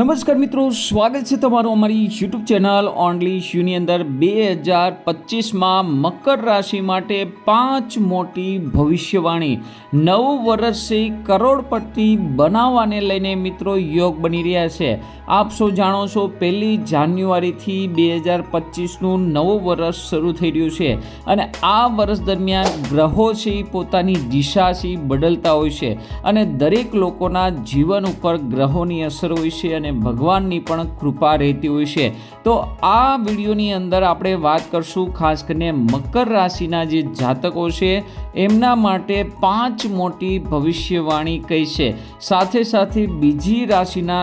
નમસ્કાર મિત્રો, સ્વાગત છે તમારું અમારી યુટ્યુબ ચેનલ ઓનલી શ્યુની અંદર. બે હજાર પચીસમાં મકર રાશિ માટે પાંચ મોટી ભવિષ્યવાણી. નવ વર્ષે કરોડપતિ બનાવવાને લઈને મિત્રો યોગ બની રહ્યા છે. આપ સૌ જાણો છો, પહેલી જાન્યુઆરીથી બે હજાર પચીસનું નવું વર્ષ શરૂ થઈ રહ્યું છે અને આ વર્ષ દરમિયાન ગ્રહો છે પોતાની દિશા છે બદલતા હોય છે અને દરેક લોકોના જીવન ઉપર ગ્રહોની અસર હોય છે અને ભગવાનની પણ કૃપા રહેતી હોય છે. તો આ વિડીયોની અંદર આપણે વાત કરશું ખાસ કરીને મકર રાશિના જે જાતકો છે, એમના માટે પાંચ મોટી ભવિષ્યવાણી કઈ છે. સાથે સાથે બીજી રાશિના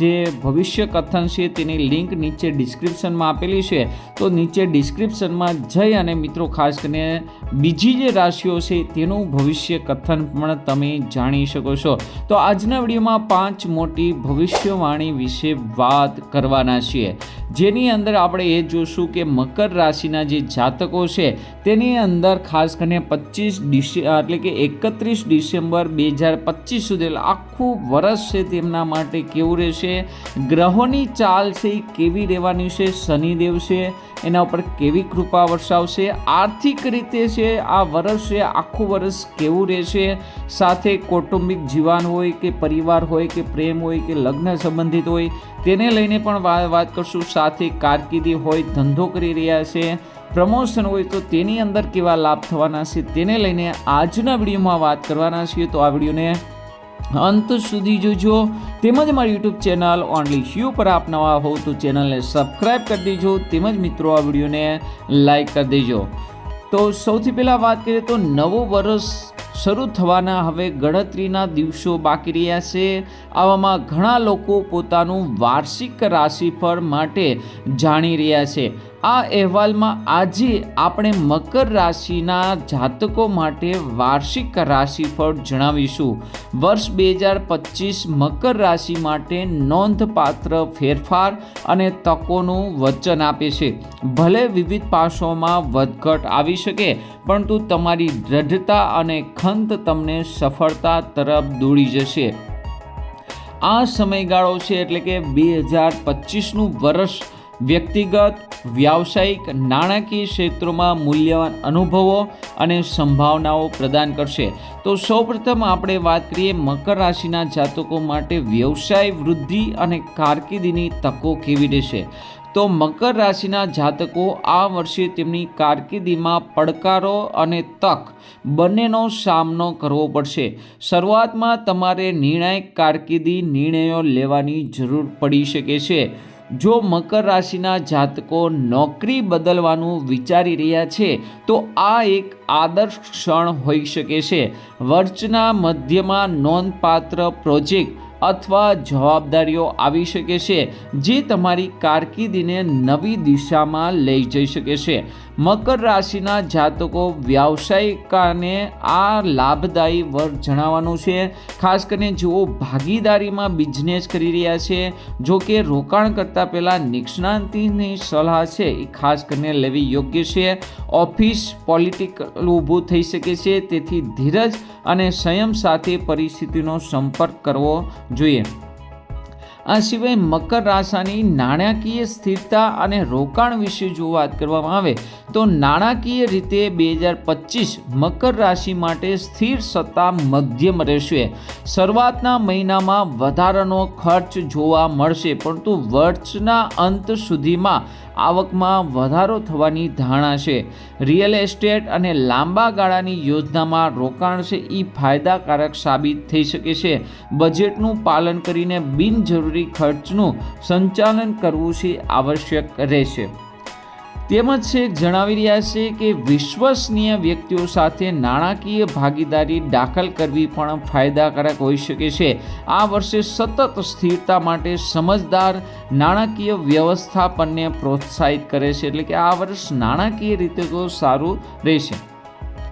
જે ભવિષ્ય કથન છે તેની લિંક નીચે ડિસ્ક્રિપ્શનમાં આપેલી છે. તો નીચે ડિસ્ક્રિપ્શનમાં જઈ અને મિત્રો ખાસ કરીને બીજી જે રાશિઓ છે તેનું ભવિષ્ય કથન પણ તમે જાણી શકો છો. તો આજના વિડીયોમાં પાંચ મોટી ભવિષ્યવાણી વિશે વાત કરવાના છીએ. જેની અંદર આપણે એ જોશું કે મકર રાશિના જે જાતકો છે તેની અંદર ખાસ કરીને પચીસ ડિસે, એટલે કે એકત્રીસ ડિસેમ્બર બે હજાર પચીસ સુધી આખું વર્ષ છે તેમના માટે કેવું રહેશે? ગ્રહોની ચાલ છે એ કેવી રહેવાની છે, શનિદેવ છે, એના ઉપર કેવી કૃપા વરસાવશે, આર્થિક રીતે છે, આ વર્ષ છે, આખું વર્ષ કેવું રહેશે, સાથે કૌટુંબિક જીવન હોય કે પરિવાર હોય કે પ્રેમ હોય કે લગ્ન સંબંધિત હોય, તેને લઈને પણ વાત કરશું. સાથે કારકિર્દી હોય, ધંધો કરી રહ્યા છે, પ્રમોશન હોય તો તેની અંદર કેવા લાભ થવાના છે, તેને લઈને આજના વિડીયોમાં વાત કરવાના છીએ. તો આ વિડીયોને અંત સુધી જોજો. તેમજ મારી યુટ્યુબ ચેનલ ઓનલી શ્યુ પર આપ નવા હોવ તો ચેનલને સબસ્ક્રાઈબ કરી દેજો. તેમજ મિત્રો, આ વિડીયોને લાઈક કરી દેજો. તો સૌથી પહેલાં વાત કરીએ તો નવું વર્ષ શરૂ થવાના હવે ગણતરીના દિવસો બાકી રહ્યા છે. આવામાં ઘણા લોકો પોતાનું વાર્ષિક રાશિફળ માટે જાણી રહ્યા છે. આ અહેવાલમાં આજે આપણે મકર રાશિના જાતકો માટે વાર્ષિક રાશિફળ જણાવીશું. વર્ષ બે હજાર પચીસ મકર રાશિ માટે નોંધપાત્ર ફેરફાર અને તકોનું વચન આપે છે. ભલે વિવિધ પાસોમાં વધઘટ આવી શકે, પરંતુ તમારી દ્રઢતા અને ખંત તમને સફળતા તરફ દોડી જશે. આ સમયગાળો છે એટલે કે બે હજાર પચીસનું વર્ષ વ્યક્તિગત, વ્યાવસાયિક, નાણાકીય ક્ષેત્રોમાં મૂલ્યવાન અનુભવો અને સંભાવનાઓ પ્રદાન કરશે. તો સૌપ્રથમ આપણે વાત કરીએ મકર રાશિના જાતકો માટે વ્યવસાય વૃદ્ધિ અને કારકિર્દીની તકો કેવી રહેશે? તો મકર રાશિના જાતકો આ વર્ષે તેમની કારકિર્દીમાં પડકારો અને તક બંનેનો સામનો કરવો પડશે. શરૂઆતમાં તમારે નિર્ણાયક કારકિર્દી નિર્ણયો લેવાની જરૂર પડી શકે છે. જો મકર રાશિના જાતકો નોકરી બદલવાનું વિચારી રહ્યા છે, તો આ એક આદર્શ ક્ષણ હોઈ શકે છે. વર્ષના મધ્યમાં નોંધપાત્ર પ્રોજેક્ટ અથવા જવાબદારીઓ આવી શકે છે, જે તમારી કારકિર્દીને નવી દિશામાં લઈ જઈ શકે છે. મકર રાશિના જાતકો વ્યાવસાયિકાને આ લાભદાયી વર્ગ જણાવવાનું છે. ખાસ કરીને જેઓ ભાગીદારીમાં બિઝનેસ કરી રહ્યા છે, જો કે રોકાણ કરતાં પહેલાં નિષ્ણાંતિની સલાહ છે. એ ખાસ કરીને લેવી યોગ્ય છે. ઓફિસ પોલિટિકલ ઊભું થઈ શકે છે, તેથી ધીરજ અને સંયમ સાથે પરિસ્થિતિનો સંપર્ક કરવો જોઈએ. આ સિવાય મકર રાશિની નાણાકીય સ્થિરતા અને રોકાણ વિશે જો વાત કરવામાં આવે, તો નાણાકીય રીતે બે હજાર પચીસ મકર રાશિ માટે સ્થિર સત્તા મધ્યમ રહેશે. શરૂઆતના મહિનામાં વધારાનો ખર્ચ જોવા મળશે, પરંતુ વર્ષના અંત સુધીમાં આવકમાં વધારો થવાની ધારણા છે. રિયલ એસ્ટેટ અને લાંબા ગાળાની યોજનામાં રોકાણ છે એ ફાયદાકારક સાબિત થઈ શકે છે. બજેટનું પાલન કરીને બિનજરૂરી ખર્ચનું સંચાલન કરવું છે આવશ્યક રહેશે. તેમજ છે, જણાવી રહ્યા છે કે વિશ્વસનીય વ્યક્તિઓ સાથે નાણાકીય ભાગીદારી દાખલ કરવી પણ ફાયદાકારક હોઈ શકે છે. આ વર્ષે સતત સ્થિરતા માટે સમજદાર નાણાકીય વ્યવસ્થાપનને પ્રોત્સાહિત કરે છે, એટલે કે આ વર્ષ નાણાકીય રીતે તો સારું રહેશે.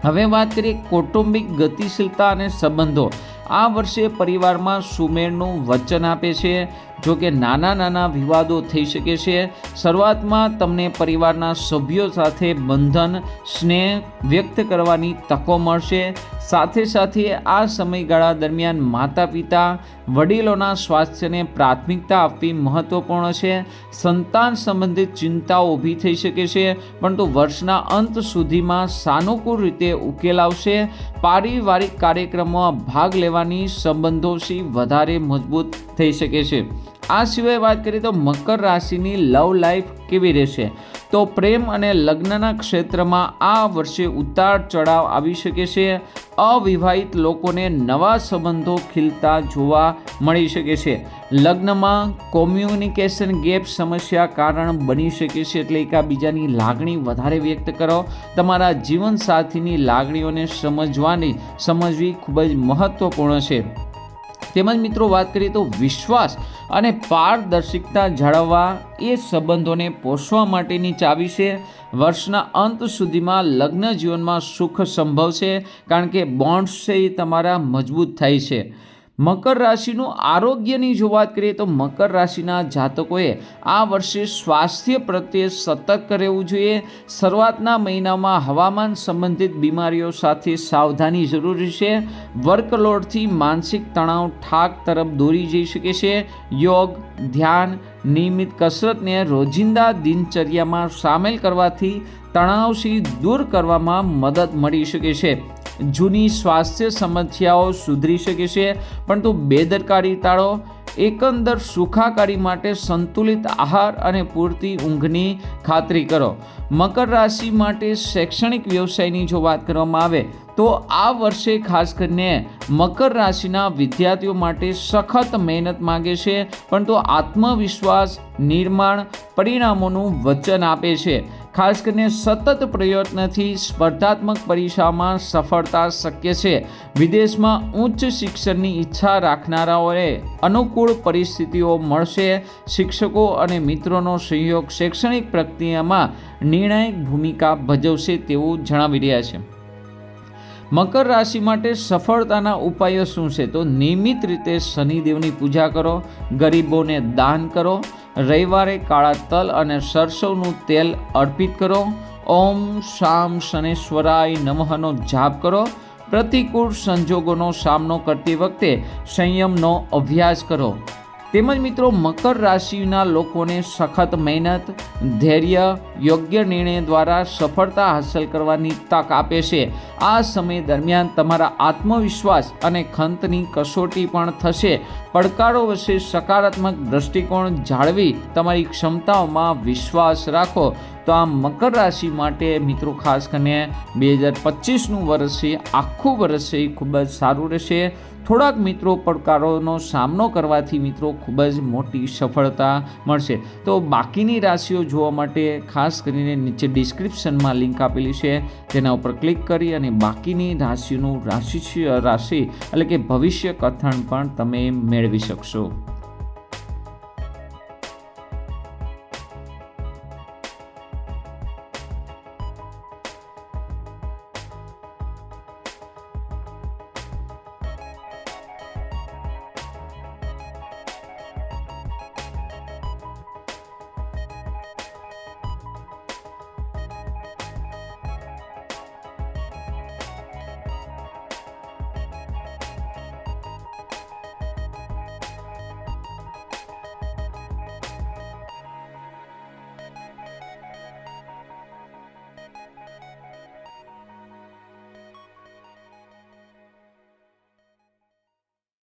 હવે વાત કરીએ કૌટુંબિક ગતિશીલતા અને સંબંધો. આ વર્ષે પરિવારમાં સુમેળનું વચન આપે છે. જો કે નાના નાના વિવાદો થઈ શકે છે. શરૂઆતમાં તમને પરિવારના સભ્યો સાથે બંધન, સ્નેહ વ્યક્ત કરવાની તકો મળશે. સાથે સાથે આ સમયગાળા દરમિયાન માતા પિતા વડીલોના સ્વાસ્થ્યને પ્રાથમિકતા આપવી મહત્વપૂર્ણ છે. સંતાન સંબંધિત ચિંતાઓ ઊભી થઈ શકે છે, પરંતુ વર્ષના અંત સુધીમાં સાનુકૂળ રીતે ઉકેલ આવશે. પારિવારિક કાર્યક્રમોમાં ભાગ લેવાની સંબંધોથી વધારે મજબૂત થઈ શકે છે? આ સિવાય વાત કરીએ તો મકર રાશિની લવ લાઈફ કેવી રહેશે? તો પ્રેમ અને લગ્નના ક્ષેત્રમાં આ વર્ષે ઉતાર ચઢાવ આવી શકે છે. અવિવાહિત લોકોને નવા સંબંધો ખીલતા જોવા મળી શકે છે. લગ્નમાં કોમ્યુનિકેશન ગેપ સમસ્યા કારણ બની શકે છે એટલે એકાબીજાની લાગણી વધારે વ્યક્ત કરો. તમારા જીવનસાથીની લાગણીઓને સમજવાની, સમજવી ખૂબ જ મહત્વપૂર્ણ છે. તેમજ મિત્રો વાત કરીએ તો વિશ્વાસ અને પારદર્શિકતા જાળવવા એ સંબંધોને પોષવા માટેની ચાવી છે. વર્ષના અંત સુધીમાં લગ્ન જીવનમાં સુખ સંભવ છે, કારણ કે બોન્ડ્સ છે એ તમારા મજબૂત થાય છે. મકર રાશિનું આરોગ્યની જો વાત કરીએ તો મકર રાશિના જાતકોએ આ વર્ષે સ્વાસ્થ્ય પ્રત્યે સતર્ક રહેવું જોઈએ. શરૂઆતના મહિનામાં હવામાન સંબંધિત બીમારીઓ સાથે સાવધાની જરૂરી છે વર્કલોડથી માનસિક તણાવ ઠાક તરફ દોરી જઈ શકે છે. યોગ, ધ્યાન, નિયમિત કસરતને રોજિંદા દિનચર્યામાં સામેલ કરવાથી તણાવથી દૂર કરવામાં મદદ મળી શકે છે. જૂની સ્વાસ્થ્ય સમસ્યાઓ સુધરી શકે છે, પરંતુ બેદરકારી ટાળો, એકંદર સુખાકારી માટે સંતુલિત આહાર અને પૂરતી ઊંઘની ખાતરી કરો. મકર રાશિ માટે શૈક્ષણિક વ્યવસાયની જો વાત કરવામાં આવે, તો આ વર્ષે ખાસ કરીને મકર રાશિના વિદ્યાર્થીઓ માટે સખત મહેનત માગે છે, પરંતુ આત્મવિશ્વાસ, નિર્માણ, પરિણામોનું વચન આપે છે. ખાસ કરીને સતત પ્રયત્નથી સ્પર્ધાત્મક પરીક્ષામાં સફળતા શક્ય છે. વિદેશમાં ઉચ્ચ શિક્ષણની ઈચ્છા રાખનારાઓએ અનુકૂળ પરિસ્થિતિઓ મળશે. શિક્ષકો અને મિત્રોનો સહયોગ શૈક્ષણિક પ્રક્રિયામાં નિર્ણાયક ભૂમિકા ભજવશે તેવું જણાવી રહ્યા છે. મકર રાશિ માટે સફળતાના ઉપાયો શું છે? તો નિયમિત રીતે શનિદેવની પૂજા કરો, ગરીબોને દાન કરો રવિવારે કાળા તલ અને સરસવનું તેલ અર્પિત કરો. ઓમ શામ શનેશ્વરાય નમઃનો જાપ કરો. પ્રતિકૂળ સંજોગોનો સામનો કરતી વખતે સંયમનો અભ્યાસ કરો. તેમજ મિત્રો, મકર રાશિના લોકોને સખત મહેનત, ધૈર્ય, યોગ્ય નિર્ણય દ્વારા સફળતા હાંસલ કરવાની તક આપે છે. આ સમય દરમિયાન તમારા આત્મવિશ્વાસ અને ખંતની કસોટી પણ થશે. પડકારો વચ્ચે સકારાત્મક દૃષ્ટિકોણ જાળવી તમારી ક્ષમતાઓમાં વિશ્વાસ રાખો. તો આ મકર રાશિ માટે મિત્રો ખાસ કરીને બે હજાર પચીસનું વર્ષ છે આખું વર્ષ છે એ ખૂબ જ સારું રહેશે. થોડાક મિત્રો પડકારોનો સામનો કરવાથી મિત્રો ખૂબ જ મોટી સફળતા મળશે. તો બાકીની રાશિઓ જોવા માટે ખાસ કરીને નીચે ડિસ્ક્રિપ્શનમાં લિંક આપેલી છે. તેના ઉપર ક્લિક કરી અને બાકીની રાશિનું રાશિ રાશિ એટલે કે ભવિષ્ય કથન પણ તમે મેળવી શકશો.